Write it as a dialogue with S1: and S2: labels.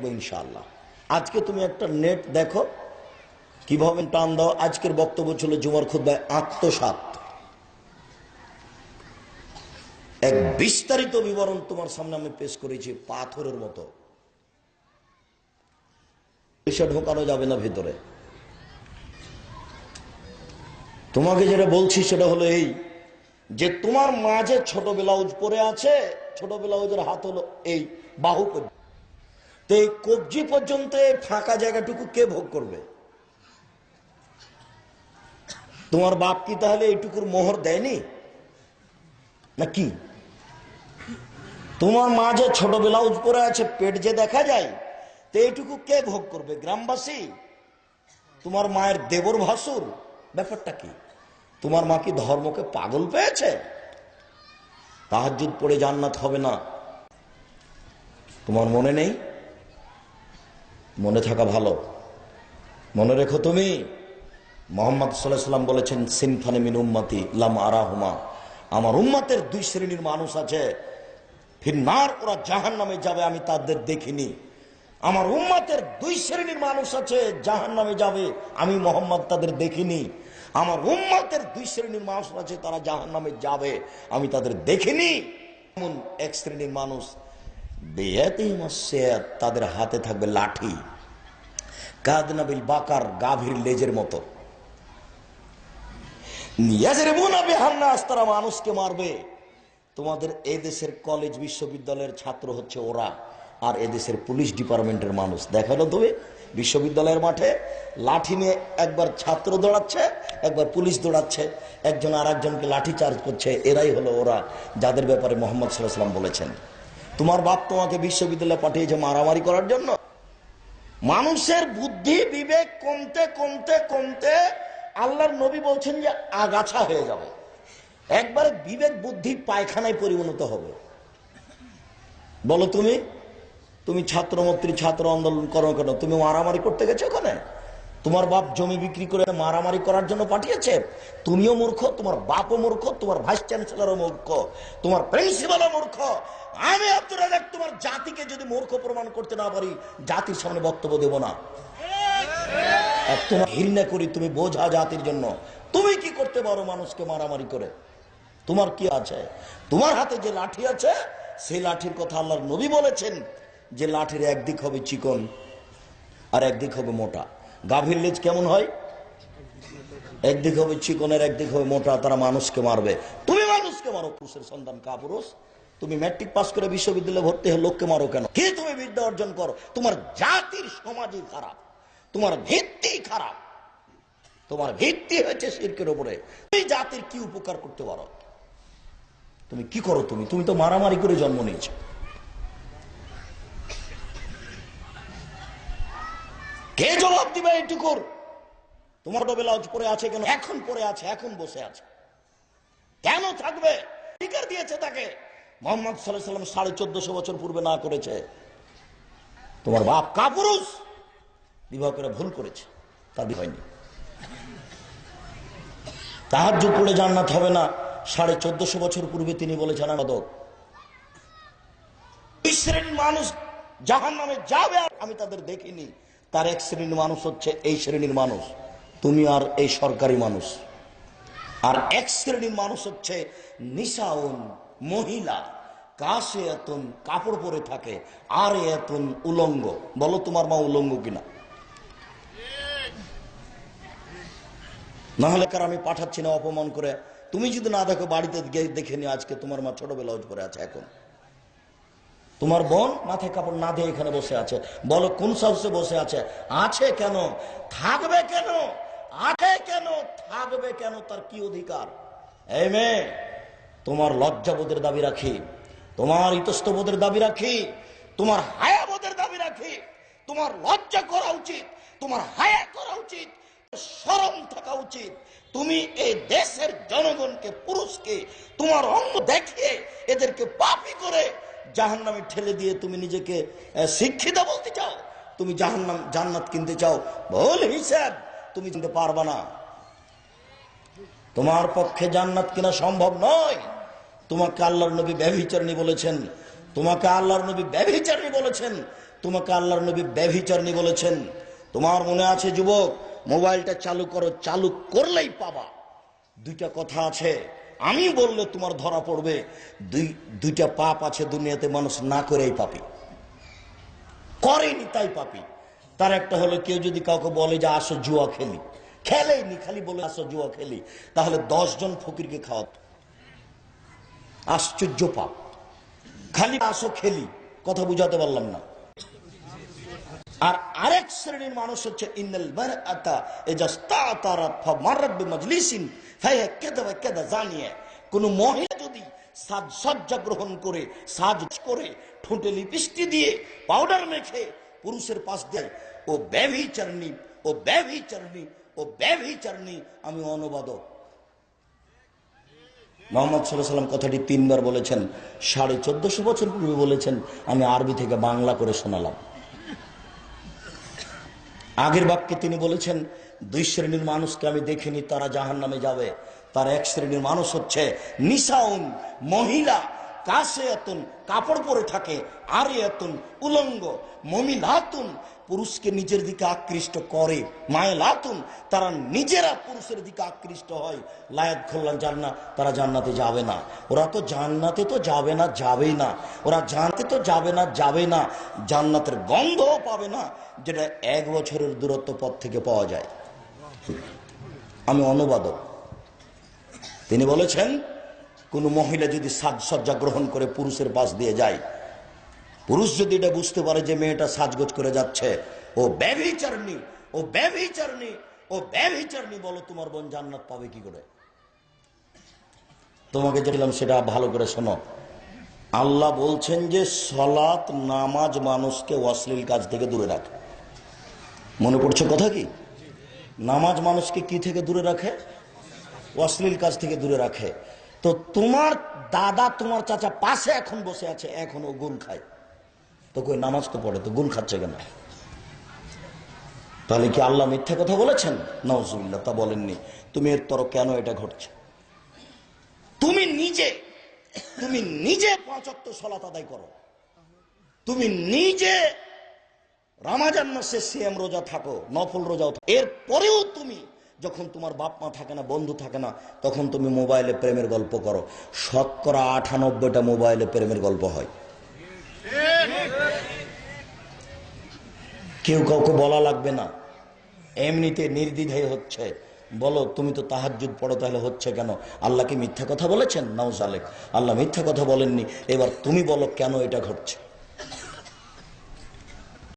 S1: দেখব ইনশাআল্লাহ। আজকে তুমি একটা নেট দেখো, কীভাবে টান দাও, আজকের বক্তব্য ছিল জুমার খুদ্ায় আত্মসাত। এক বিস্তারিত বিবরণ তোমার সামনে আমি পেশ করেছি পাথরের মতো। পয়সা ঢোকানো যাবে না ভিতরে। তোমাকে যেটা বলছি সেটা হলো এই, যে তোমার মাঝে ছোট ব্লাউজ পরে আছে, ছোট ব্লাউজের হাত হলো এই, বাহু পর্যন্ত। তো এই কবজি পর্যন্ত ফাঁকা জায়গাটুকু কে ভোগ করবে? তোমার বাপ কি তাহলে এইটুকুর মোহর দেয়নি? না কি? তোমার মা যে ছোট ব্লাউজ পরে আছে, পেট যে দেখা যায়, তো এইটুকু কে ভোগ করবে? গ্রামবাসী? তোমার মায়ের দেবর ভাসুর? ব্যাপারটা কি? তোমার মা কি ধর্মকে পাগল পেয়েছে? তাহাজুদ পড়ে জান্নাত হবে না? তোমার মনে নেই? মনে থাকা ভালো। মনে রেখো তুমি, মোহাম্মদ সাল্লাম বলেছেন, সিনফানে মিন উম্মাতি লাম আরাহুমা। আমার উম্মাতের দুই শ্রেণির মানুষ আছে। ফিরনার ওরা জাহান নামে যাবে, আমি তাদের দেখিনি। আমার উম্মাতের দুই শ্রেণির মানুষ আছে জাহান নামে যাবে, আমি মোহাম্মদ তাদের দেখিনি। আমার উম্মাতের দুই শ্রেণির মানুষ আছে, তারা জাহান নামে যাবে, আমি তাদের দেখিনি। এমন এক শ্রেণির মানুষ তাদের হাতে থাকবে লাঠি। কাদনাবিল বাকার গাভীর লেজের মতো। তারা মানুষকে মারবে। তোমাদের এই দেশের কলেজ বিশ্ববিদ্যালয়ের ছাত্র হচ্ছে ওরা, আর এদেশের পুলিশ ডিপার্টমেন্টের মানুষ। দেখাল তুমি, বিশ্ববিদ্যালয়ের মাঠে লাঠি নিয়ে একবার ছাত্র দৌড়াচ্ছে, একবার পুলিশ দৌড়াচ্ছে, একজন আর একজনকে লাঠি চার্জ করছে, এরাই হলো ওরা, যাদের ব্যাপারে মোহাম্মদ সাল্লাহ বলেছেন। তোমার বাপ তোমাকে বিশ্ববিদ্যালয়ে পাঠিয়েছে মারামারি করার জন্য? মানুষের বুদ্ধি, বিবেক কমতে কমতে কমতে আল্লাহর নবী বলছেন যে আগাছা হয়ে যাবে। একবারে বিবেক বুদ্ধি পায়খানায় পরিণত হবে। বলো তুমি তুমি ছাত্রমন্ত্রী ছাত্র আন্দোলন করো কেন? তুমি মারামারি করতে গেছো ওখানে? তোমার বাপ জমি বিক্রি করে মারামারি করার জন্য পাঠিয়েছে। তুমিও মূর্খ, তোমার বাপও মূর্খ, তোমার ভাইস চ্যান্সেলরও মূর্খ, তোমার প্রিন্সিপালও মূর্খ। আমি তোমার জাতিকে যদি মূর্খ প্রমাণ করতে না পারি, জাতির সামনে বক্তব্য দেব না। তোমার ঘৃণা করি তুমি বোঝা জাতির জন্য। তুমি কি করতে পারো মানুষকে মারামারি করে? তোমার কি আছে? তোমার হাতে যে লাঠি আছে, সেই লাঠির কথা আল্লাহর নবী বলেছেন যে লাঠির একদিক হবে চিকন আর একদিক হবে মোটা। গাভীর লেজ কেমন হয়? একদিক হবে চিকনের, একদিক হবে মোটা, তারা মানুষকে মারবে। তুমি মানুষকে মারো, পুরুষের সন্তান কা পুরুষ। তুমি ম্যাট্রিক পাস করে বিশ্ববিদ্যালয়ে ভর্তি হয়ে লোককে মারো কেন? কি তুমি বিদ্যা অর্জন করো? তোমার জাতির সমাজই খারাপ, তোমার ভিত্তি খারাপ। তোমার ভিত্তি হয়েছে শির্কের উপরে। তুমি জাতির কি উপকার করতে পারো? তুমি কি করো তুমি? তুমি তো মারামারি করে জন্ম নিয়েছো। কে জবাব দিবে এইটুকুর? তোমার ব্লাউজ পরে আছে কেন? এখন পরে আছে, এখন বসে আছে। কেন থাকবে? স্পিকার দিয়েছে তাকে। মোহাম্মদ সাল্লাহ সাল্লাম সাড়ে চোদ্দশো বছর পূর্বে না করেছে। তোমার বাপ কাপুরুষ। বিবাহ করে ভুল করেছে। তার হয়নি। তাহার যুগ পড়ে জান্নাত হবে না। সাড়ে চোদ্দশো বছর পূর্বে তিনি বলেছেন আমাদক এই শ্রেণির মানুষ জাহান নামে যাবে আমি তাদের দেখিনি। তার এক শ্রেণির মানুষ হচ্ছে এই শ্রেণির মানুষ। তুমি আর এই সরকারি মানুষ। আর এক শ্রেণির মানুষ হচ্ছে নিশাউন মহিলা। কাশে এতন কাপড় পরে থাকে, আর এতন উলঙ্গ। বলো তোমার মা উলঙ্গ কিনা? নাহলে কার আমি পাঠাচ্ছি না অপমান করে? তুমি যদি না দেখো, বাড়িতে দেখে নি আজকে তোমার মা ছোট ব্লাউজ পরে আছে এখন। তোমার বোন মাথায় কাপড় না দিয়ে এখানে বসে আছে। বলো, কোন সাহসে বসে আছে? আছে কেন? থাকবে কেন? আছে কেন? থাকবে কেন? তার কি অধিকার? এই মেয়ে, তোমার লজ্জাবোধের দাবি রাখি, তোমার ইতস্তবোধের দাবি রাখি, তোমার হায়াবোধের দাবি রাখি, তোমার লজ্জা করা উচিত, তোমার হায়া করা উচিত সরম থাকা উচিত। তুমি এই দেশের জনগণকে, পুরুষকে, তোমার অঙ্গ দেখিয়ে এদেরকে পাপি করে জাহান নামে ঠেলে দিয়ে তুমি নিজেকে শিক্ষিত বলতে চাও, তুমি জাহান্নাম, জান্নাত কিনতে চাও ভুল হিসাব, তুমি কিনতে পারবা না। তোমার পক্ষে জান্নাত কিনা সম্ভব নয়। তোমাকে আল্লাহর নবী ব্যভিচারণী বলেছেন। তোমাকে আল্লাহর নবী ব্যভিচারণী বলেছেন। তোমাকে আল্লাহর নবী ব্যভিচারণী বলেছেন। তোমার মনে আছে, যুবক, মোবাইলটা চালু করো, চালু করলেই পাবা। দুইটা কথা আছে। আমি বললে তোমার ধরা পড়বে, দুই, দুইটা পাপ আছে দুনিয়াতে মানুষ না করেই পাপি। করেনি তাই পাপি। তার একটা হলো, কেউ যদি কাউকে বলে যে আসো জুয়া খেলি, খেলেইনি, খালি বলে আসো জুয়া খেলি, তাহলে জন ফকিরকে খাওয়াত। আশ্চর্য পাপ। খালি আসো খেলি, কথা বুঝাতে পারলাম না। আর আরেক শ্রেণির মানুষ হচ্ছে, ইন্নাল মারআতা কোন মহিলা যদি সাজসজ্জা গ্রহণ করে, সাজ করে, ঠোঁটে লিপস্টিক দিয়ে পাউডার মেখে পুরুষের পাশ দেয়, ও ব্যভিচারণী ও ব্যভিচারণী ও ব্যভিচারণী, আমি অনুবাদক। মোহাম্মদ সাল্লাম কথাটি তিনবার বলেছেন, সাড়ে চোদ্দশো বছর পূর্বে বলেছেন, আমি আরবি থেকে বাংলা করে শোনালাম। আগের বাক্যে তিনি বলেছেন, দুই শ্রেণির মানুষকে আমি দেখিনি, তারা জাহান নামে যাবে। তার এক শ্রেণির মানুষ হচ্ছে নিশাউন মহিলা। কাছে এতন কাপড় পরে থাকে আর এতন উলঙ্গ, মমিলাতুন, পুরুষকে নিজের দিকে আকৃষ্ট করে মায়ে লাতুন তারা নিজেরা পুরুষের দিকে আকৃষ্ট হয়। লায়াত খোল্লান জান্না, তারা জান্নাতে যাবে না। ওরা তো জান্নাতে তো যাবে না, যাবেই না। ওরা জানতে তো যাবে না যাবে না। জান্নাতের গন্ধও পাবে না, যেটা এক বছরের দূরত্ব পথ থেকে পাওয়া যায়। আমি অনুবাদক। তিনি বলেছেন কোন মহিলা যদি সাজসজ্জা গ্রহণ করে পুরুষের পাশ দিয়ে যায়, পুরুষ যদি এটা বুঝতে পারে যে মেয়েটা সাজগোজ করে যাচ্ছে, ও ব্যভিচারণী ও ব্যভিচারণী ও ব্যভিচারণী বলো, তোমার বোন জান্নাত পাবে কি করে? তোমাকে যেছিলাম সেটা ভালো করে শোনো। আল্লাহ বলছেন যে সলাৎ নামাজ মানুষকে অশ্লীল কাজ থেকে দূরে রাখে। মনে পড়ছে কথা কি? নামাজ মানুষকে কি থেকে দূরে রাখে? অশ্লীল কাজ থেকে দূরে রাখে। তো তোমার দাদা তোমার চাচা পাশে এখন বসে আছে, এখন ও গুল খায়। তো কই, নামাজ তো পড়ে, তো গুল খাচ্ছে কেন? তাহলে কি আল্লাহ মিথ্যা কথা বলেছেন? নজরুল্লাহ তা বলেননি। তুমি এর তর কেন এটা ঘটছে? তুমি নিজে তুমি নিজে পাঁচত্ব সলাত আদায় করো। তুমি নিজে রামাজান মাসে সিএম রোজা থাকো, নফল রোজাও থাকো। এর পরেও তুমি যখন তোমার বাপ মা থাকে না, বন্ধু থাকে না, তখন তুমি মোবাইলে প্রেমের গল্প করো। শতকরা আটানব্বইটা মোবাইলে প্রেমের গল্প হয়। কেউ কাউকে বলা লাগবে না। এমনিতে নির্দ্বিধায় হচ্ছে। বলো, তুমি তো তাহাজুদ পড়ো, তাহলে হচ্ছে কেন? আল্লাহকে মিথ্যা কথা বলেছেন? নাউজ আলেক আল্লাহ মিথ্যা কথা বলেননি। এবার তুমি বলো, কেন এটা ঘটছে?